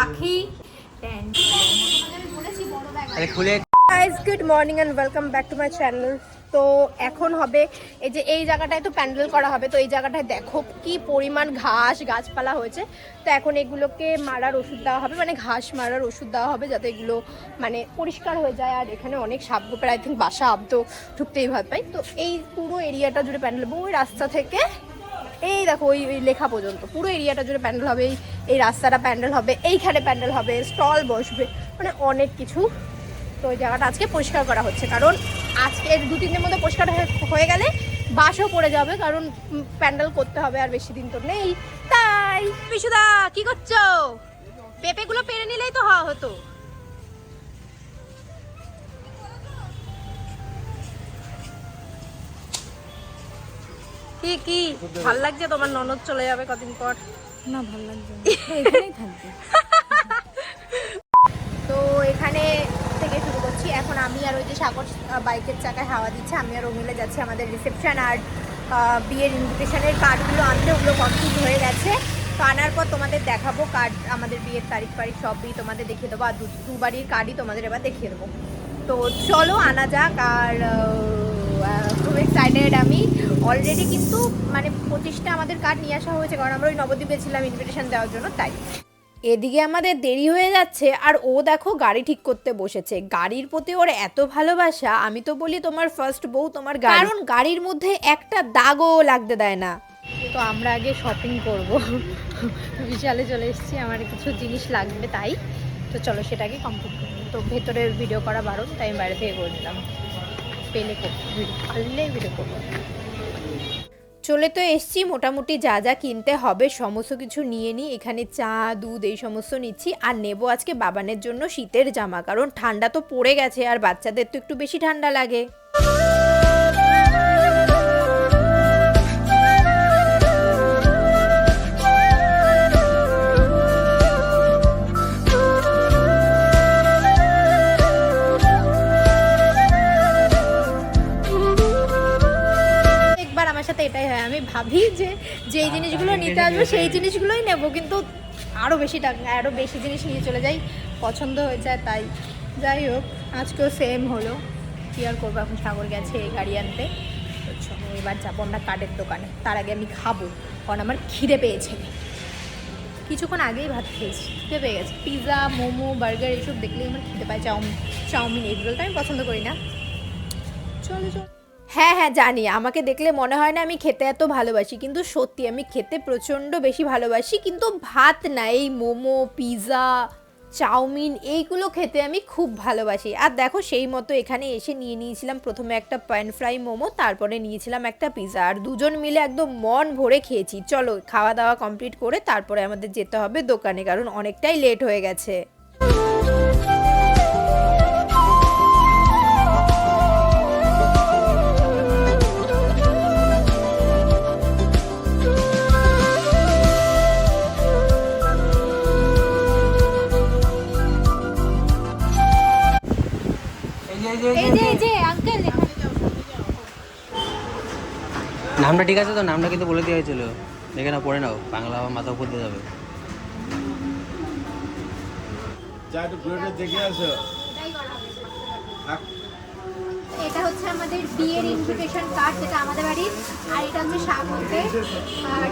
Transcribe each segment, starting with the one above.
রাখি। আরে good morning and welcome back to my channel তো এখন হবে এই যে এই জায়গাটায় তো প্যান্ডেল করা হবে তো এই জায়গাটায় দেখো কি পরিমাণ ঘাস গাছপালা হয়েছে। তো এখন এগুলোকে মারার ওষুধ দেওয়া হবে মানে ঘাস মারার ওষুধ দেওয়া হবে যাতে এগুলো মানে পরিষ্কার হয়ে যায়। আর এখানে অনেক সাপ গোপের আই থিঙ্ক বাসা আবতো ঢুকতেই ভাব পাই তো এই পুরো এরিয়াটা জুড়ে প্যান্ডেল হবে ওই রাস্তা থেকে এই দেখো, ওই ওই লেখা পর্যন্ত। পুরো এরিয়াটা জুড়ে প্যান্ডেল হবে, এই এই রাস্তাটা প্যান্ডেল হবে, এইখানে প্যান্ডেল হবে, স্টল বসবে মানে অনেক কিছু। তো ওই জায়গাটা আজকে পরিষ্কার করা হচ্ছে, কারণ আজকে দু, তিন দিনের মধ্যে পরিষ্কার হয়ে- হয়ে গেলে বাসও পড়ে যাবে, কারণ প্যান্ডেল করতে হবে আর বেশি দিন তো নেই। তাই, বিশুদা, কি করছ? পেঁপেগুলো পেরে নিলেই তো হওয়া হতো। কি কি? ভালো লাগছে তোমার? ননদ চলে যাবে কদিন পর। না ভালো লাগছে তো এখানে থেকে শুরু করছি। এখন আমি আর ওই যে সাগর বাইকের চাকায় হাওয়া দিচ্ছে। আমি আর ও মিলে যাচ্ছি আমাদের রিসেপশন আর বিয়ের ইনভিটেশনের কার্ডগুলো আনতে। ওগুলো কমপ্লিট হয়ে গেছে। তো আনার পর তোমাদের দেখাবো কার্ড আমাদের বিয়ের তারিখ ফারিখ সবই তোমাদের দেখিয়ে দেবো। আর দু বাড়ির কার্ডই তোমাদের এবার দেখিয়ে দেবো। তো চলো আনা যাক। আর খুব এক্সাইটেড আমি। অলরেডি কিন্তু মানে পঁচিশটা আমাদের কার্ড নিয়ে আসা হয়েছে কারণ আমরা ওই নবদ্বীপে ছিলাম ইনভিটেশন দেওয়ার জন্য তাই। এদিকে আমাদের দেরি হয়ে যাচ্ছে আর ও দেখো গাড়ি ঠিক করতে বসেছে। গাড়ির প্রতি ওর এত ভালোবাসা আমি তো বলি তোমার ফার্স্ট বউ তোমার কারণ গাড়ির মধ্যে একটা দাগও লাগতে দেয় না। তো আমরা আগে শপিং করব। বিশালে চলে এসেছি আমার কিছু জিনিস লাগবে তাই। তো চলো সেটাকে কমপ্লিট করব তো ভেতরের ভিডিও করা বারণ তাই আমি বাইরে থেকে করে দিলাম। পেলে করব ভিডিও পারলেই ভিডিও করব। চলে তো এসছি, মোটামুটি যা যা কিনতে হবে, সমস্ত কিছু নিয়ে নিই। এখানে চা, দুধ, এই সমস্ত নিচ্ছি। আর নেব আজকে বাবানের জন্য শীতের জামা, কারণ ঠান্ডা তো পড়ে গেছে, আর বাচ্চাদের তো একটু বেশি ঠান্ডা লাগে। ভাবি যে যেই জিনিসগুলো নিতে আসব সেই জিনিসগুলোই নেব কিন্তু আরও বেশি টাকা আরও বেশি জিনিস নিয়ে চলে যাই। পছন্দ হয়ে যায় তাই। যাই হোক আজকেও সেম হলো। কী আর করব এখন সাগর গেছে এই গাড়ি আনতে। তো এবার যাব আমরা কার্ডের দোকানে। তার আগে আমি খাব কারণ আমার খিদে পেয়েছে। কিছুক্ষণ আগেই ভাত খেয়েছি খিদে পেয়ে গেছে। পিৎজা মোমো বার্গার এইসব দেখলেই আমার খিদে পায়। চাউমিন চাউমিন এগুলোটা আমি পছন্দ করি না। চলো চলো। হ্যাঁ হ্যাঁ জানি। আমাকে দেখলে মনে হয় না আমি খেতে এত ভালোবাসি, কিন্তু সত্যি আমি খেতে প্রচণ্ড বেশি ভালোবাসি, কিন্তু ভাত না, এই মোমো পিৎজা চাউমিন এইগুলো খেতে আমি খুব ভালোবাসি। আর দেখো সেই মতো এখানে এসে নিয়ে নিয়েছিলাম প্রথমে একটা প্যান ফ্রাই মোমো, তারপরে নিয়েছিলাম একটা পিৎজা আর দুজন মিলে একদম মন ভরে খেয়েছি। চলো, খাওয়া দাওয়া কমপ্লিট করে তারপরে আমাদের যেতে হবে দোকানে, কারণ অনেকটাই লেট হয়ে গেছে। নামটা ঠিক আছে তো? নামটা কিন্তু বলে দেওয়া হয়েছিল। দেখে না পড়ে নাও। বাংলা আবার মাথা উপর দিয়ে যাবে। যা একটু ঘুরে দেখে আসো। এটা হচ্ছে আমাদের বিয়ের ইনভিটেশন কার্ড যেটা আমাদের বাড়ির। আর এটা হচ্ছে সাগরদের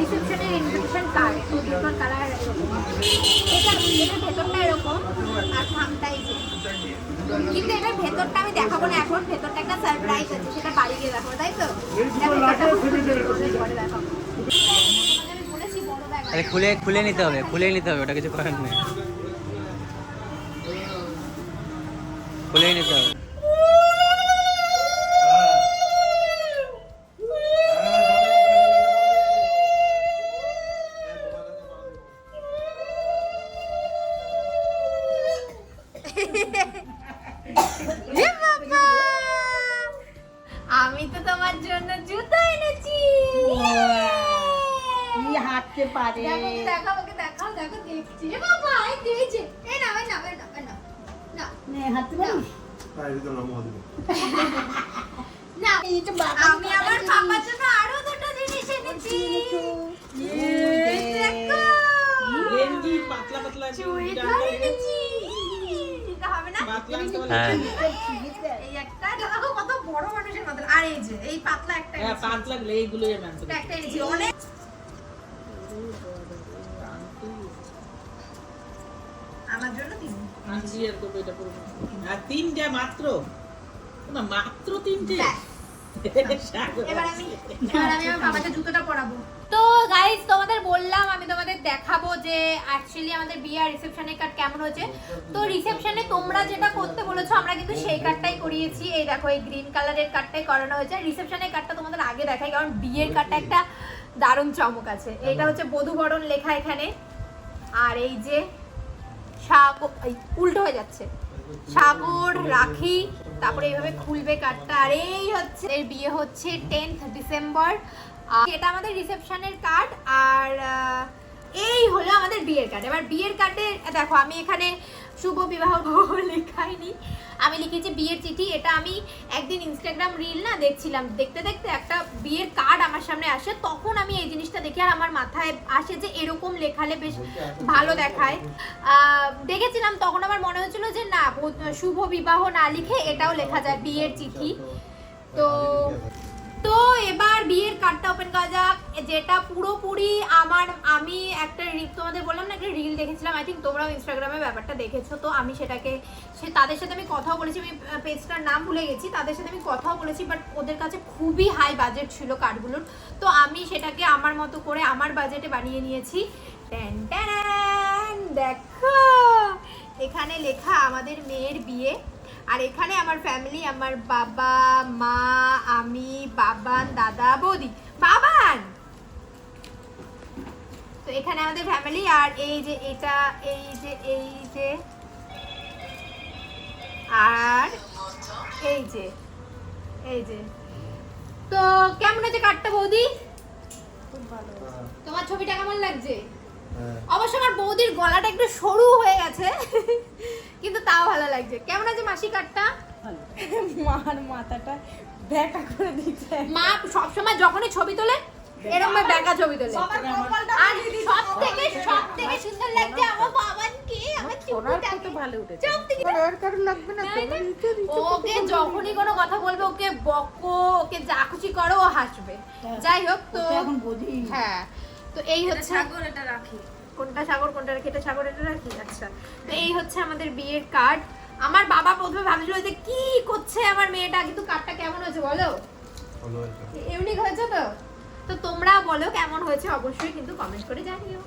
রিসেপশনের ইনভিটেশন কার্ড তো দুটোর কালার এটা এটার ভেতরটা এরকম। কিন্তু এটার ভেতরটা আমি দেখাবো না এখন। ভেতরটা একটা সারপ্রাইজ আছে সেটা বাড়ি গিয়ে দেখাবো তাই তো? আরে খুলে খুলে নিতে হবে খুলে নিতে হবে ওটা কিছু করার নেই। খুলেই নিতে হবে! আমি তো তোমার জন্য জুতো এনেছি হাঁটতে পারে দেখো দেখাও দেখাও দেখো দেখছি এ বাবা এই দিয়েছে এই না এই না এই না এই না না হাঁটতে পারিস না আমি আমার পাপার জন্য আরও দুটো জিনিস এনেছি দেখো গেঞ্জি পাতলা পাতলা চুড়ি হ্যাঁ। এই একটা এটা দেখো কত বড় মানুষের মতন। আর এই যে এই পাতলা একটা হ্যাঁ আমার জন্য তিনটে মাত্র? না মাত্র তিনটে? এবার আমি এবার আমি আমার বাবাকে জুতোটা পরাবো। তো গাইস তোমাদের বললাম, আমি তোমাদের দেখাবো যে অ্যাকচুয়ালি আমাদের বিয়ে আর রিসেপশনের কার্ড কেমন হয়েছে। তো রিসেপশনে তোমরা যেটা করতে বলেছ, আমরা কিন্তু সেই কার্ডটাই করিয়েছি। এই দেখো, এই গ্রিন কালারের কার্ডটাই করানো হয়েছে। রিসেপশনের কার্ডটা তোমাদের আগে দেখাই, কারণ বিয়ের কার্ডটা একটা দারুণ চমক আছে। এটা হচ্ছে বধূবরণ লেখা এখানে। আর এই যে সাগর উল্টো হয়ে যাচ্ছে। সাগর, রাখি, তারপরে এইভাবে খুলবে কার্ডটা আর এই হচ্ছে, এর বিয়ে হচ্ছে টেন্থ ডিসেম্বর এটা আমাদের রিসেপশনের কার্ড আর এই হলো আমাদের বিয়ের কার্ড এবার বিয়ের কার্ডে দেখো আমি এখানে শুভ বিবাহ লেখাইনি। আমি লিখেছি বিয়ের চিঠি। এটা আমি একদিন ইনস্টাগ্রাম রিল না দেখছিলাম। দেখতে দেখতে একটা বিয়ের কার্ড আমার সামনে আসে। তখন আমি এই জিনিসটা দেখি আর আমার মাথায় আসে যে এরকম লেখালে বেশ ভালো দেখায়। দেখেছিলাম তখন আমার মনে হচ্ছিল যে না শুভ বিবাহ না লিখে এটাও লেখা যায় বিয়ের চিঠি। তো তো এবার বিয়ের কার্ডটা ওপেন করা যাক। যেটা পুরোপুরি আমার, আমি একটা রিল তোমাদের বললাম না একটা রিল দেখেছিলাম আই থিঙ্ক তোমরাও ইনস্টাগ্রামে ব্যাপারটা দেখেছ, তো আমি সেটাকে, সে তাদের সাথে আমি কথাও বলেছি, আমি পেজটার নাম ভুলে গেছি, তাদের সাথে আমি কথাও বলেছি বাট ওদের কাছে খুবই হাই বাজেট ছিল কার্ডগুলোর তো আমি সেটাকে আমার মতো করে, আমার বাজেটে বানিয়ে নিয়েছি। দেখো! এখানে লেখা আমাদের মেয়ের বিয়ে আর এখানে আমার ফ্যামিলি আমার বাবা মা আমি বাবান দাদা বৌদি। বাবান! তো এখানে আমাদের ফ্যামিলি আর এই যে এটা এই যে এই যে আর এই যে এই যে। তো কেমন আছে কাঠটা বৌদি? তোমার ছবিটা কেমন লাগছে? অবশ্য আমার বৌদির গলাটা একটু সরু হয়ে গেছে কিন্তু তাও ভালো লাগছে। কেমন আছে মাসি কাঠটা মার মাথাটা ব্যাটা করে দিচ্ছে। মা সবসময় যখনই ছবি তোলে এরকম ব্যাকা ছবি তোলে। আর সব থেকে সব থেকে সুন্দর লাগছে আমার বাবানকে আমার চুপটাকে ভালো উঠেছে চোখ থেকে আর কারণ লাগবে না। ওকে যখনই কোনো কথা বলবে ওকে বকো ওকে যা খুশি করো ও হাসবে। যাই হোক তো এখন বুঝি হ্যাঁ। তো এই হচ্ছে সাগর এটা রাখি। কোনটা সাগর কোনটা রাখি এটা সাগর এটা রাখি? আচ্ছা। তো এই হচ্ছে আমাদের বিয়ের কার্ড আমার বাবা প্রথমে ভাবছিল যে কি করছে আমার মেয়েটা কিন্তু কার্ডটা কেমন হয়েছে বলো? ইউনিক হয়েছে। তো? তো তোমরা বলো কেমন হয়েছে অবশ্যই কিন্তু কমেন্ট করে জানিও।